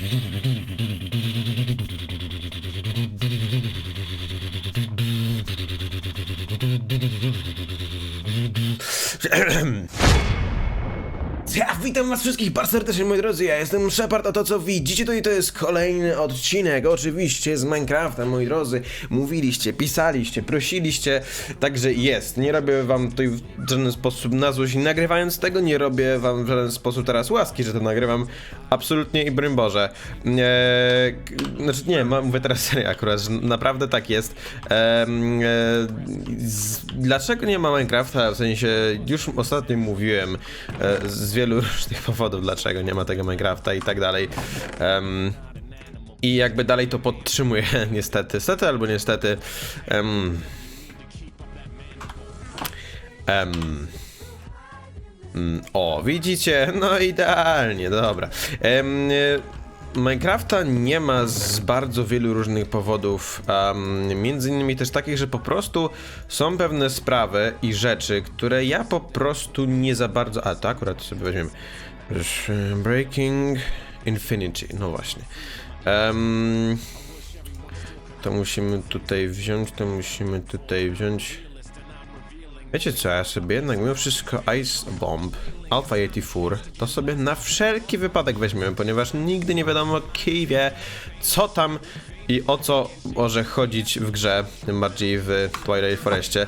Mm-hmm. witam was wszystkich bardzo serdecznie moi drodzy, ja jestem Shepard, a to co widzicie tutaj to jest kolejny odcinek, oczywiście z Minecrafta moi drodzy, mówiliście, pisaliście, prosiliście, także jest, nie robię wam tutaj w żaden sposób na złość nagrywając tego, nie robię wam w żaden sposób teraz łaski, że to nagrywam, absolutnie i broń Boże, eee, znaczy nie, mówię teraz serio akurat, że naprawdę tak jest, Em, e, z, dlaczego nie ma Minecrafta, w sensie już ostatnio mówiłem e, z wielu różnych powodów, dlaczego nie ma tego Minecrafta i tak dalej. Em, I jakby dalej to podtrzymuję, niestety. Stety albo niestety. Em, mm, o, widzicie? No idealnie, dobra. E, Minecrafta nie ma z bardzo wielu różnych powodów, um, między innymi też takich, że po prostu są pewne sprawy i rzeczy, które ja po prostu nie za bardzo... A, to akurat sobie weźmiemy. E, Breaking Infinity, no właśnie. Em, to musimy tutaj wziąć, to musimy tutaj wziąć... Wiecie co, ja sobie jednak mimo wszystko Ice Bomb Alpha 84 to sobie na wszelki wypadek weźmiemy, ponieważ nigdy nie wiadomo kij wie co tam i o co może chodzić w grze, tym bardziej w Twilight Forestie.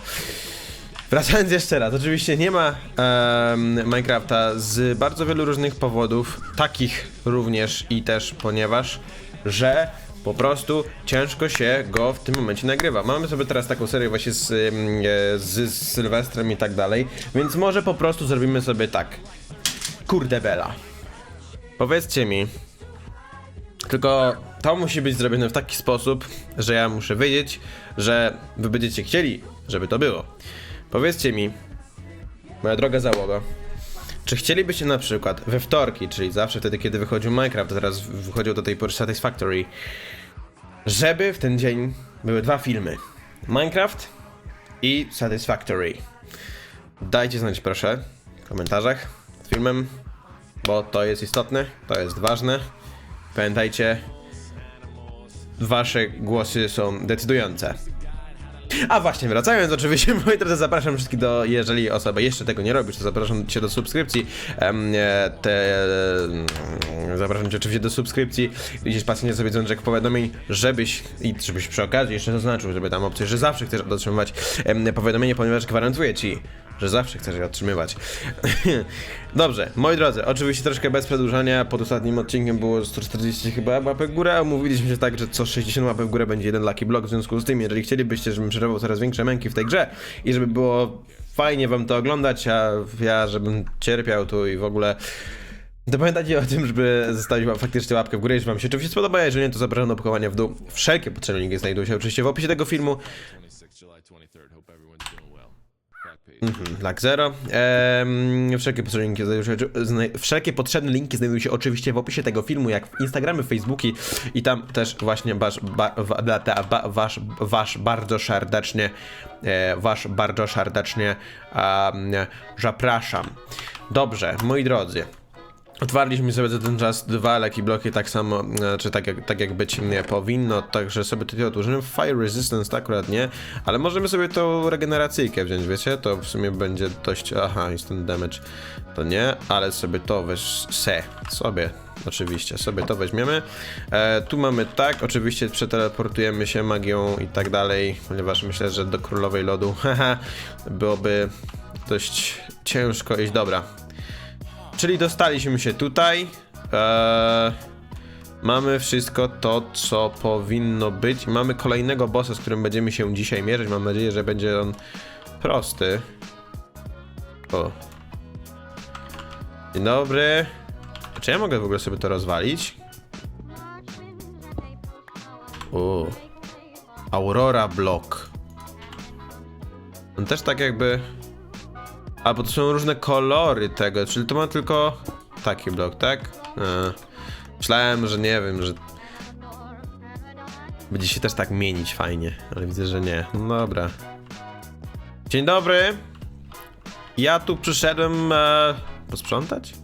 Wracając jeszcze raz, oczywiście nie ma em, Minecrafta z bardzo wielu różnych powodów, takich również i też ponieważ, że po prostu ciężko się go w tym momencie nagrywa. Mamy sobie teraz taką serię właśnie z, e, z Sylwestrem i tak dalej, więc może po prostu zrobimy sobie tak. Kurde bela. Powiedzcie mi, tylko to musi być zrobione w taki sposób, że ja muszę wiedzieć, że wy będziecie chcieli, żeby to było. Powiedzcie mi, moja droga załoga, czy chcielibyście na przykład we wtorki, czyli zawsze wtedy, kiedy wychodził Minecraft, a teraz wychodził do tej pory Satisfactory, żeby w ten dzień były dwa filmy: Minecraft i Satisfactory. Dajcie znać proszę w komentarzach z filmem, bo to jest istotne, to jest ważne. Pamiętajcie, wasze głosy są decydujące. A właśnie, wracając oczywiście, moi drodzy, zapraszam wszystkich do, jeżeli osoba jeszcze tego nie robisz, to zapraszam cię do subskrypcji, em, e, te, zapraszam cię oczywiście do subskrypcji, widzisz pasję sobie dzwoneczek powiadomień, żebyś, i żebyś przy okazji jeszcze zaznaczył, żeby tam opcję, że zawsze chcesz otrzymywać em, powiadomienie, ponieważ gwarantuję ci, że zawsze chcesz je otrzymywać. Dobrze, moi drodzy, oczywiście troszkę bez przedłużania, pod ostatnim odcinkiem było 140 chyba łapek w górę, a umówiliśmy się tak, że co 60 łapek w górę będzie jeden Lucky Block, w związku z tym, jeżeli chcielibyście, żebym przerywał coraz większe męki w tej grze i żeby było fajnie wam to oglądać, a ja żebym cierpiał tu i w ogóle... To pamiętajcie o tym, żeby zostawić faktycznie łapkę w górę, jeśli wam się oczywiście spodoba, jeżeli nie, to zapraszam do opakowania w dół. Wszelkie potrzebne linki znajdują się oczywiście w opisie tego filmu. Mhm, Black Zero. Ehm, wszelkie, potrzebne linki znajdują się, zna, wszelkie potrzebne linki znajdują się oczywiście w opisie tego filmu, jak Instagramy, Facebooki i tam też właśnie wasz, ba, ba, wasz, wasz bardzo serdecznie, e, wasz bardzo serdecznie zapraszam. Dobrze, moi drodzy. Otwarliśmy sobie za ten czas dwa leki bloki, tak samo, czy tak jak, tak jak być powinno, także sobie tutaj odłożymy. Fire Resistance to akurat nie, ale możemy sobie tą regeneracyjkę wziąć, wiecie? To w sumie będzie dość, aha, instant damage, to nie, ale sobie to weź, se, sobie, oczywiście, sobie to weźmiemy. E, tu mamy tak, oczywiście przeteleportujemy się magią i tak dalej, ponieważ myślę, że do Królowej Lodu, haha, byłoby dość ciężko iść, dobra. Czyli dostaliśmy się tutaj. Eee, mamy wszystko to, co powinno być. Mamy kolejnego bossa, z którym będziemy się dzisiaj mierzyć. Mam nadzieję, że będzie on prosty. O. Dzień dobry. Czy ja mogę w ogóle sobie to rozwalić? O. Aurora Block. On też tak jakby... A, bo to są różne kolory tego, czyli to ma tylko taki blok, tak? E, myślałem, że nie wiem, że będzie się też tak mienić fajnie, ale widzę, że nie. No dobra. Dzień dobry. Ja tu przyszedłem e, posprzątać?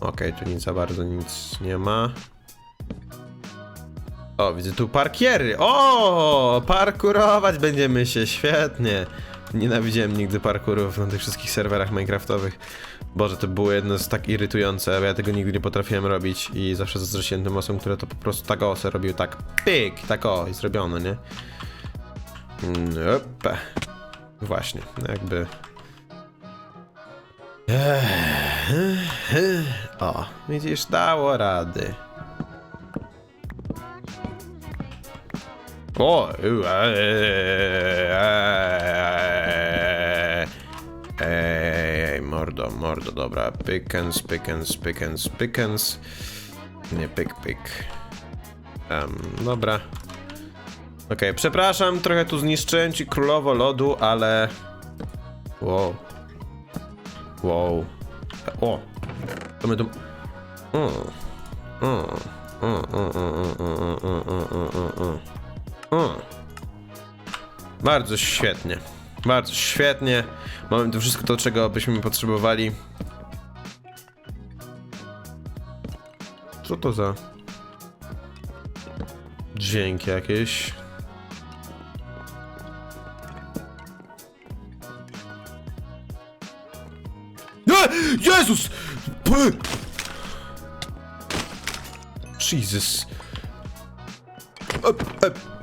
Okej, tu nic za bardzo nic nie ma. O, widzę tu parkiery. O, parkurować będziemy się, świetnie. Nienawidziłem nigdy parkurów na tych wszystkich serwerach minecraftowych. Boże, to było jedno z tak irytujące, bo ja tego nigdy nie potrafiłem robić i zawsze zazdrościłem tym osobom, które to po prostu tak o robiły, tak pyk, tak o i zrobiono, nie? Mm, Opa. Właśnie, jakby... O, widzisz, dało rady. O! Ej, kurde, dobra. Pickens, Pickens, Pickens, Pickens. Nie, Pick, Pick. Um, dobra. Okej, okay, przepraszam, trochę tu zniszczyłem ci królowo lodu, ale... Wow. Wow. O! To my tu... Mm. Mm. Bardzo świetnie. Bardzo świetnie. Mamy tu wszystko to, czego byśmy potrzebowali. Co to za dźwięki jakieś? Jezus! Jesus. Ep, ep.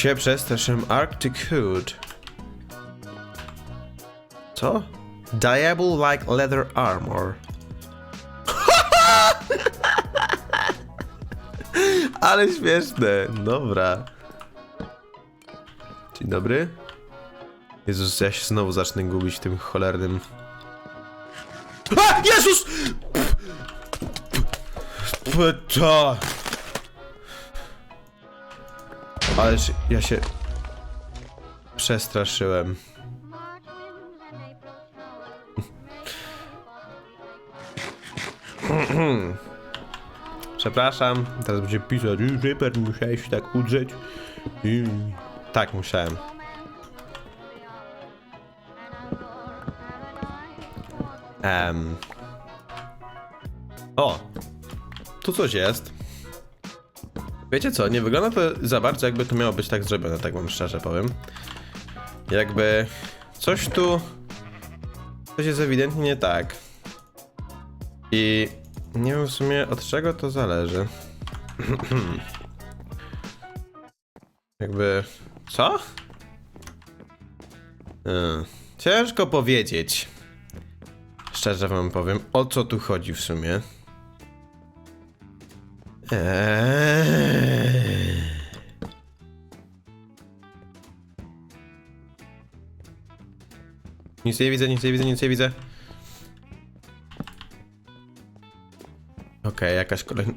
Się przestraszyłem Arctic Hood. Co? Diable like leather armor. Ale śmieszne. Dobra. Dzień dobry. Jezus, ja się znowu zacznę gubić w tym cholernym... A! Jezus! To... Ależ ja się... Przestraszyłem. Przepraszam, teraz będzie pisać, Reaper, musiałeś się tak udrzeć. I... Tak, musiałem. Em. O! Tu coś jest. Wiecie co, nie wygląda to za bardzo jakby to miało być tak zrobione, tak wam szczerze powiem. Jakby coś tu... Coś jest ewidentnie nie tak. I nie wiem w sumie od czego to zależy. jakby... Co? Hmm. Ciężko powiedzieć. Szczerze wam powiem, o co tu chodzi w sumie. Eee. Nic nie widzę, nic nie widzę, nic nie widzę. Okej, jakaś kolejna...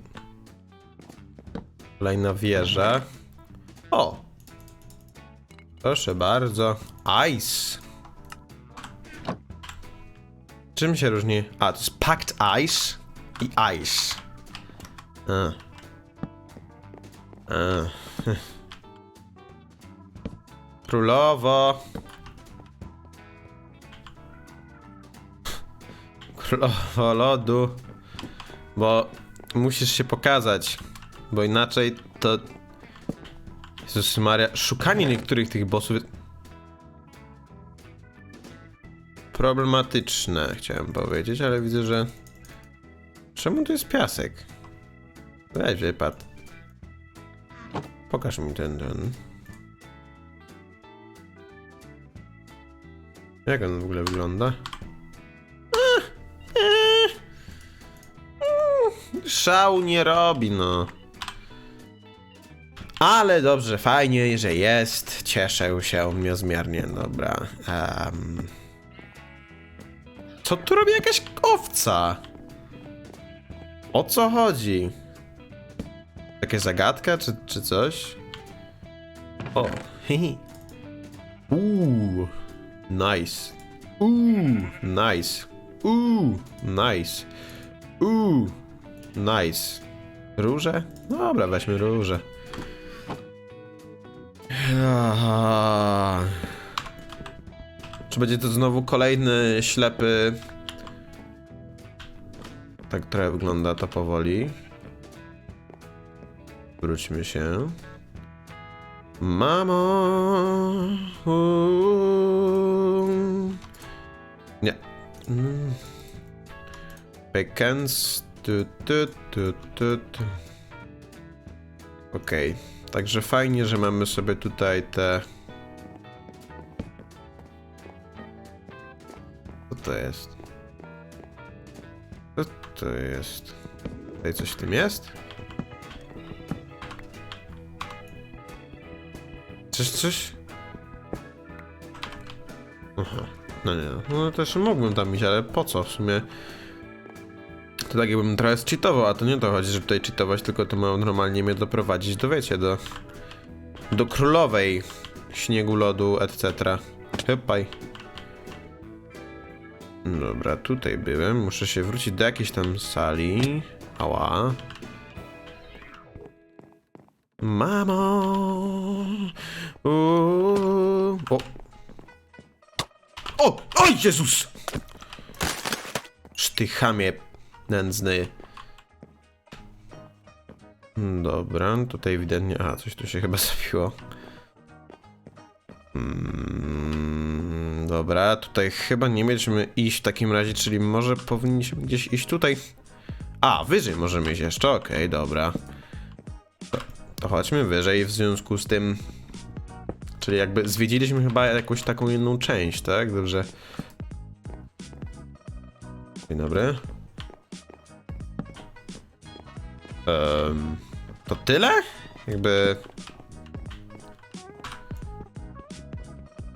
Kolejna wieża. O! Proszę bardzo. Ice. Czym się różni? A, to jest packed ice i ice. A. A. Królowo. Królowo lodu. Bo musisz się pokazać. Bo inaczej to... Jezus Maria, szukanie niektórych tych bossów... Problematyczne, chciałem powiedzieć, ale widzę, że... Czemu tu jest piasek? Weź wypad. Pokaż mi ten, ten. Jak on w ogóle wygląda? Szału nie robi, no. Ale dobrze, fajnie, że jest. Cieszę się niezmiernie, dobra. em. Co tu robi jakaś owca? O co chodzi? Jakaś zagadka, czy, czy coś? O, hihi. Uuu, nice. Uuu, nice. Uuu, nice. Uuu, nice. Róże? Dobra, weźmy róże. Aha. Czy będzie to znowu kolejny ślepy Tak trochę wygląda to powoli. Wróćmy się. Mamo. Nie. Mm. Pekens. Tu, tu. Okej. Także fajnie, że mamy sobie tutaj te. Co to jest? Co to jest? Tutaj coś w tym jest? Coś, coś? Aha. No nie, no też mógłbym tam iść, ale po co w sumie? To tak jakbym trochę cheatował, a to nie to chodzi, żeby tutaj cheatować, tylko to ma normalnie mnie doprowadzić do, wiecie, do... Do królowej śniegu, lodu, etc. Hypaj. Dobra, tutaj byłem. Muszę się wrócić do jakiejś tam sali. Ała. Mamo! O! O! Oj, Jezus! Sztychamie nędzny. Dobra, tutaj ewidentnie... Aha, coś tu się chyba zabiło. Mm, dobra, tutaj chyba nie mieliśmy iść w takim razie, czyli może powinniśmy gdzieś iść tutaj. A, wyżej możemy iść jeszcze, okej, dobra. To, to chodźmy wyżej w związku z tym... Czyli jakby zwiedziliśmy chyba jakąś taką inną część, tak? Dobrze. Dzień dobry. Em, to tyle? Jakby...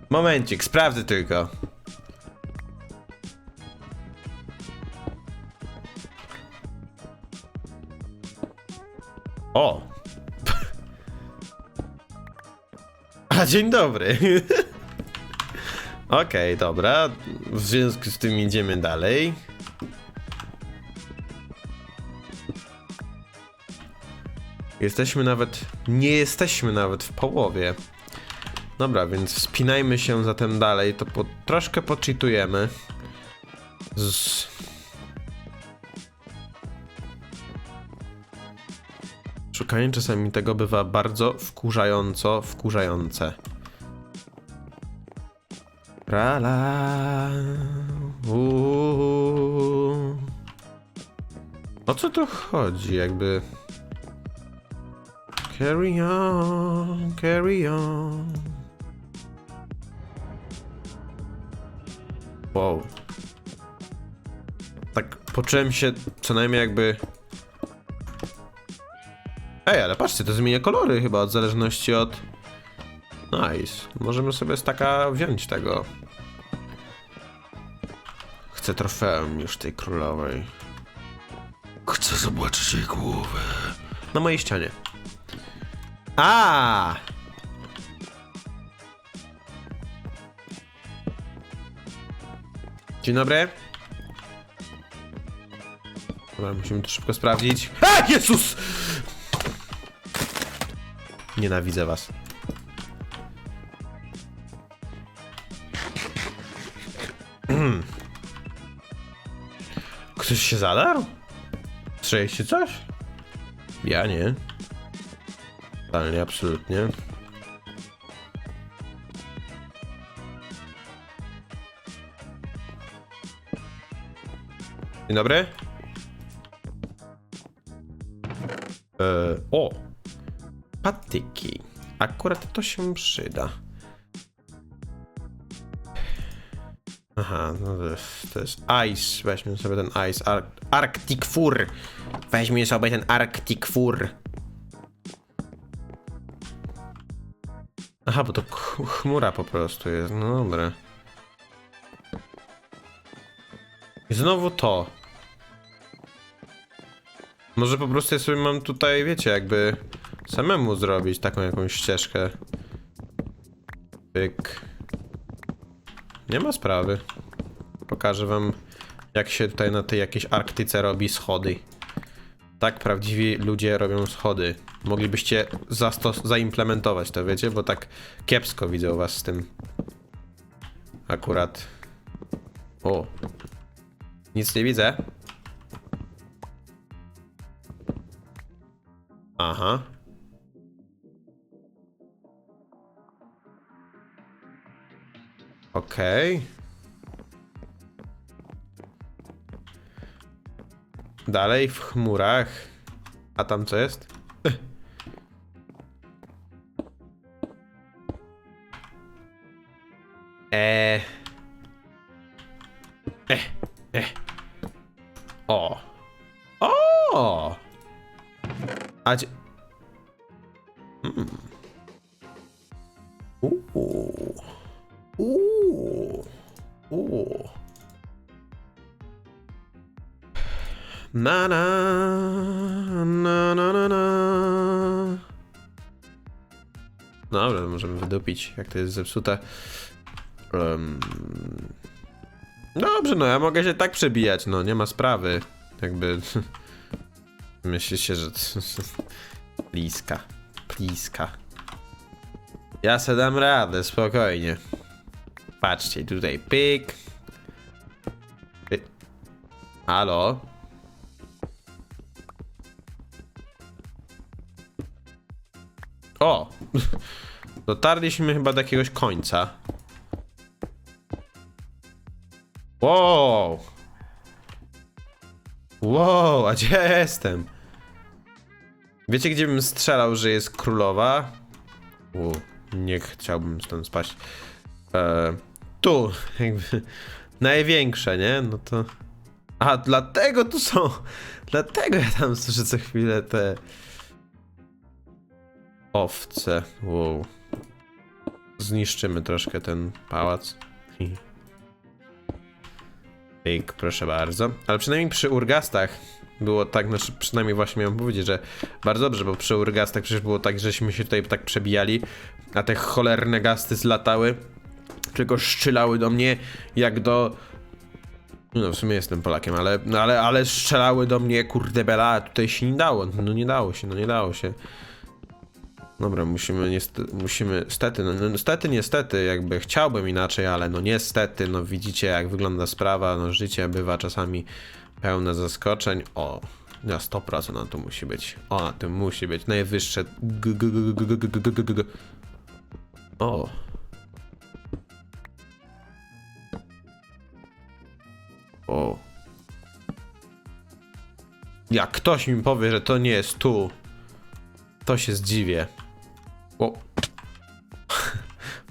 Momencik, sprawdzę tylko. Dzień dobry. Okej, dobra. W związku z tym idziemy dalej. Jesteśmy nawet. Nie jesteśmy nawet w połowie. Dobra, więc wspinajmy się zatem dalej, to po, troszkę poczytujemy. Z... Szukanie czasami tego bywa bardzo wkurzająco wkurzające. Rala. O co tu chodzi, jakby... Carry on, carry on. Wow. Tak poczułem się co najmniej jakby... Ej, ale patrzcie, to zmienia kolory chyba od zależności od... Nice. Możemy sobie z taka wziąć tego. Chcę trofeum już tej królowej. Chcę zobaczyć jej głowę. Na mojej ścianie. A! Dzień dobry. Dobra, musimy to szybko sprawdzić. A, Jezus! Nienawidzę was. Ktoś się zadarł? Słyszeliście coś? Ja nie. Totalnie, absolutnie. Dzień dobry. E, o! Patyki. Akurat to się przyda. Aha, no to jest, to jest Ice. Weźmy sobie ten Ice. Ar Arctic Fur. Weźmy sobie ten Arctic Fur. Aha, bo to ch- chmura po prostu jest. No dobra. I znowu to. Może po prostu ja sobie mam tutaj, wiecie, jakby samemu zrobić taką jakąś ścieżkę. Pyk. Nie ma sprawy. Pokażę wam, jak się tutaj na tej jakiejś Arktyce robi schody. Tak prawdziwi ludzie robią schody. Moglibyście zaimplementować to, wiecie, bo tak kiepsko widzę was z tym. Akurat. O. Nic nie widzę. Aha. Okej. Dalej w chmurach. A tam co jest? Eee. możemy wydupić, jak to jest zepsute. Em, Dobrze, no ja mogę się tak przebijać, no nie ma sprawy. Jakby. Myślicie, że. Pliska. Pliska. Ja se dam radę, spokojnie. Patrzcie, tutaj pyk. Py- Halo? O! Dotarliśmy chyba do jakiegoś końca. Wow! Wow, a gdzie ja jestem? Wiecie, gdzie bym strzelał, że jest królowa? U, nie chciałbym stąd spaść. E, tu, jakby największe, nie? No to. A, dlatego tu są. Dlatego ja tam słyszę co chwilę te. Owce. Wow. Zniszczymy troszkę ten pałac. Pyk, proszę bardzo. Ale przynajmniej przy urgastach było tak, znaczy przynajmniej właśnie miałem powiedzieć, że bardzo dobrze, bo przy urgastach przecież było tak, żeśmy się tutaj tak przebijali, a te cholerne gasty zlatały, tylko szczylały do mnie jak do... No w sumie jestem Polakiem, ale, no, ale, ale strzelały do mnie, kurde bela, tutaj się nie dało, no nie dało się, no nie dało się. Dobra, musimy niestety, musimy, stety, no, no niestety, niestety, jakby chciałbym inaczej, ale no niestety, no widzicie jak wygląda sprawa, no życie bywa czasami pełne zaskoczeń. O, na 100% na to musi być. O, na tym musi być, najwyższe. O. O. Jak ktoś mi powie, że to nie jest tu, to się zdziwię.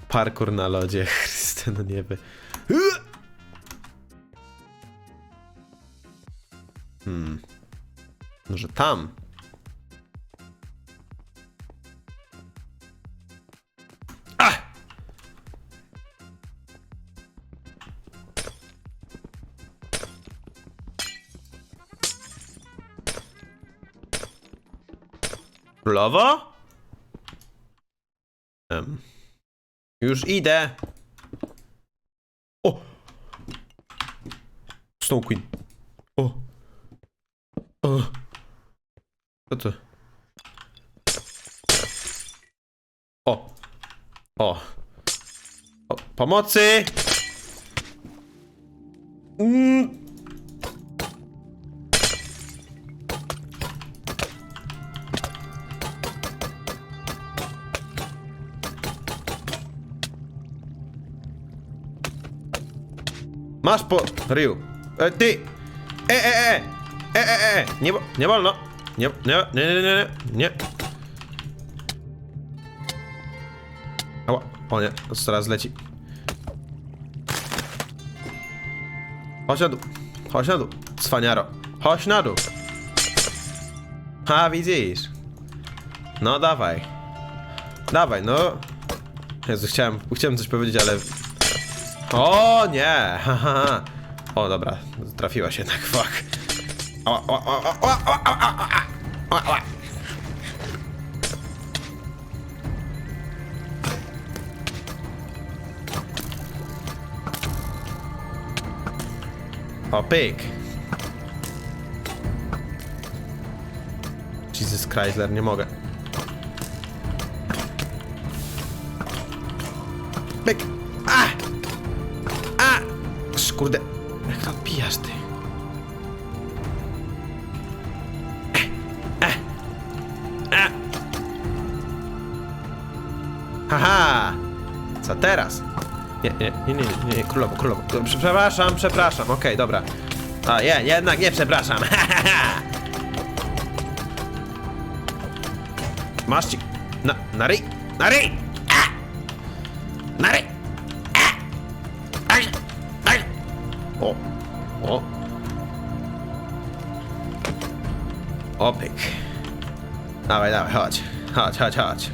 Parkour na lodzie, Chryste, no nie by. Hmm. Może tam? Ah! Królowo? Em. Już idę. O! Snow Queen. O! O! Co to? O! O! o pomocy! Ryu. E, ty! E, e, e! E, e, e! Nie, nie wolno! Nie, nie, nie, nie, nie, nie. Ała, o nie, to teraz leci. Chodź na dół, chodź na dół, cwaniaro. Chodź na dół. Ha, widzisz. No, dawaj. Dawaj, no. Jezu, chciałem, chciałem coś powiedzieć, ale o nie! Haha. O, dobra, trafiła się jednak, fuck. Ała. O, pyk. Jesus Chrysler, nie mogę. Pyk. A! A! Kurde. Jak to odbijasz ty? Eh, eh, eh. Haha! Co teraz? Nie, nie, nie, nie, nie, nie, królowo, królowo. Przepraszam, przepraszam, okej, dobra. A, nie, jednak nie przepraszam. Masz ci... Na, na ryj! Na ryj! Dawaj, dawaj, chodź. Chodź, chodź, chodź.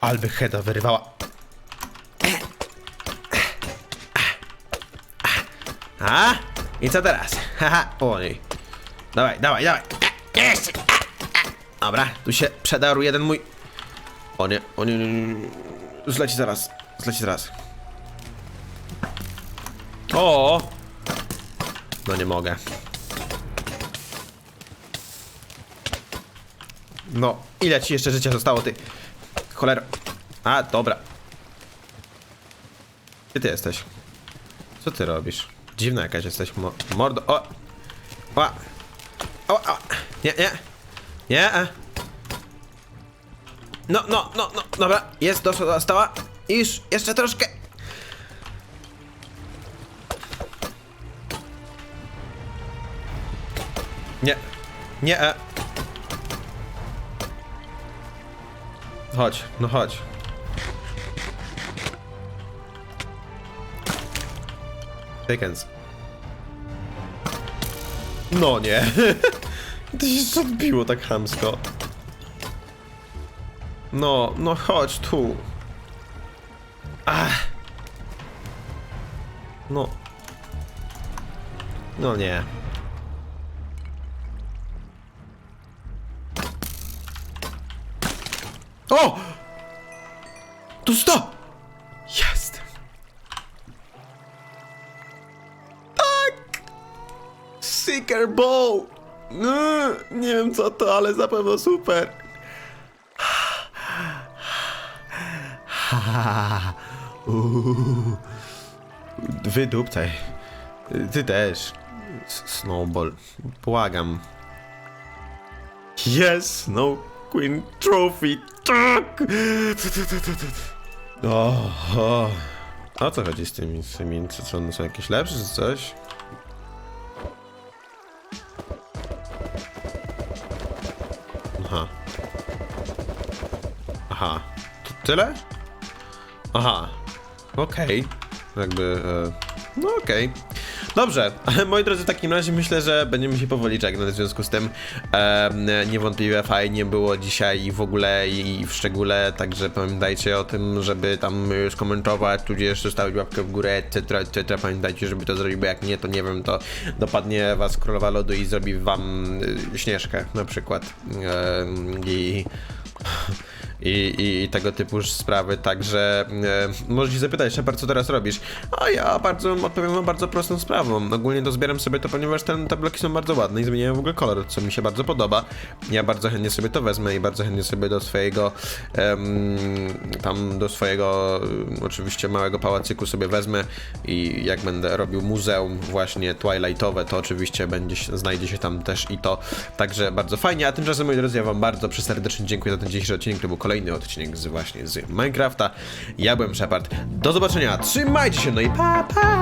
Alby Heda wyrywała. A? I co teraz? Haha, nie. Dawaj, dawaj, dawaj. Jeszcze. Dobra, tu się przedarł jeden mój. O nie, o nie, nie, nie. Zleci zaraz, zleci zaraz. O! No nie mogę. No, ile ci jeszcze życia zostało, ty? Cholera. A, dobra. Gdzie ty jesteś? Co ty robisz? Dziwna jakaś jesteś, mo mordo. O! O! O! o. Nie, nie! Nie! No, no, no, no, dobra, jest, doszła, dostała. Iż, jeszcze troszkę. Nie, e. Chodź, no chodź. Dickens. No nie. To się odbiło tak chamsko. No, no chodź tu. Ach. No. No nie. O! Tu sto! Jest! Tak! Seeker Bow! No, nie wiem co to, ale na pewno super. Uuu. Wydupcaj. Ty też. Snowball. Błagam. Yes, no Queen Trophy. Tak! O, o. O co chodzi z tymi, z tymi, co one są jakieś lepsze czy coś? Aha. Aha. To tyle? Aha. Okej. Jakby. E, no okej. Dobrze, moi drodzy, w takim razie myślę, że będziemy się powoli żegnać w związku z tym. E, niewątpliwie fajnie było dzisiaj i w ogóle i w szczególe, także pamiętajcie o tym, żeby tam skomentować, tudzież zostawić łapkę w górę, etc., etc. Pamiętajcie, żeby to zrobić, bo jak nie, to nie wiem, to dopadnie was królowa lodu i zrobi wam e, śnieżkę na przykład. E, I i, i, tego typu sprawy, także e, zapytać, Shepard, co teraz robisz? A ja bardzo odpowiem wam bardzo prostą sprawą. Ogólnie to zbieram sobie to, ponieważ ten, te bloki są bardzo ładne i zmieniają w ogóle kolor, co mi się bardzo podoba. Ja bardzo chętnie sobie to wezmę i bardzo chętnie sobie do swojego em, tam do swojego em, oczywiście małego pałacyku sobie wezmę i jak będę robił muzeum właśnie twilightowe, to oczywiście będzie, znajdzie się tam też i to. Także bardzo fajnie, a tymczasem moi drodzy, ja wam bardzo przeserdecznie dziękuję za ten dzisiejszy odcinek, to był kolejny odcinek z właśnie z Minecrafta. Ja byłem Shepard. Do zobaczenia, trzymajcie się, no i pa pa!